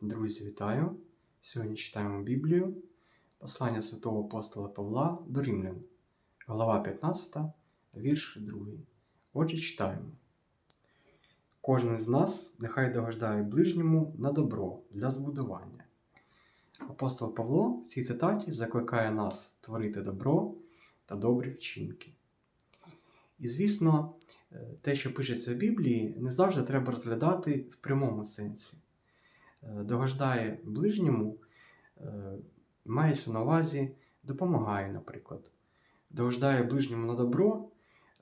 Друзі, вітаю! Сьогодні читаємо Біблію, послання святого апостола Павла до Римлян, глава 15, вірш 2. Отже, читаємо. Кожен з нас нехай догождає ближньому на добро для збудування. Апостол Павло в цій цитаті закликає нас творити добро та добрі вчинки. І, звісно, е, те, що пишеться в Біблії, не завжди треба розглядати в прямому сенсі. Е, Догождає ближньому, е, мається на увазі, допомагає, наприклад. Догождає ближньому на добро,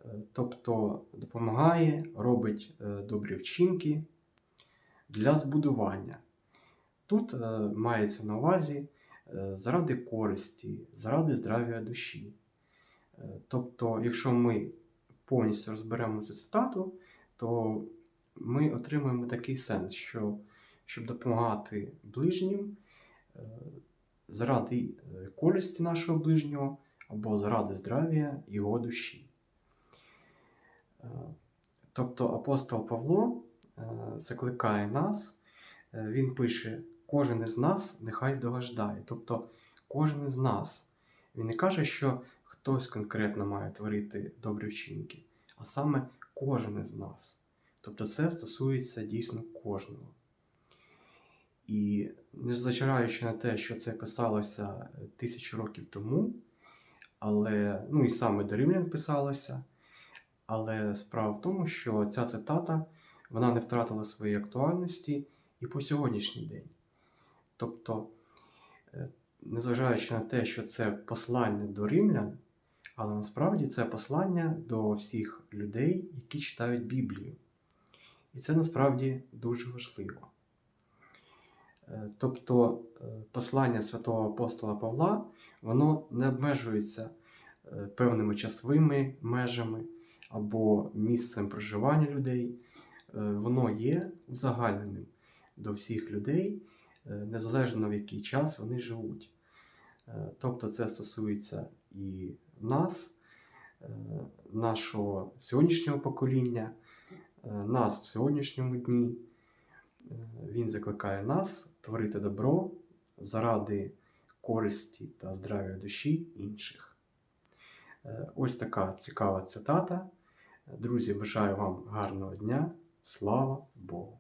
е, тобто допомагає, робить добрі вчинки для збудування. Тут мається на увазі заради користі, заради здрав'я душі. Тобто, якщо ми повністю розберемо цю цитату, то ми отримуємо такий сенс, що щоб допомагати ближнім е, заради е, користі нашого ближнього або заради здрав'я його душі. Е, Тобто апостол Павло закликає нас, він пише, кожен із нас нехай догождає. Тобто кожен із нас. Він не каже, що хтось конкретно має творити добрі вчинки, а саме кожен із нас. Тобто це стосується дійсно кожного. І незважаючи на те, що це писалося тисячу років тому, але, ну і саме до римлян писалося, але справа в тому, що ця цитата вона не втратила своєї актуальності і по сьогоднішній день. Тобто, е, незважаючи на те, що це послання до римлян, але насправді це послання до всіх людей, які читають Біблію. І це насправді дуже важливо. Е, Тобто е, послання святого апостола Павла, воно не обмежується е, певними часовими межами або місцем проживання людей. Воно є узагальненим до всіх людей, незалежно в який час вони живуть. Тобто це стосується і нас, нашого сьогоднішнього покоління, нас в сьогоднішньому дні. Він закликає нас творити добро заради користі та здрав'я душі інших. Е, Ось така цікава цитата. Друзі, бажаю вам гарного дня. Слава Богу!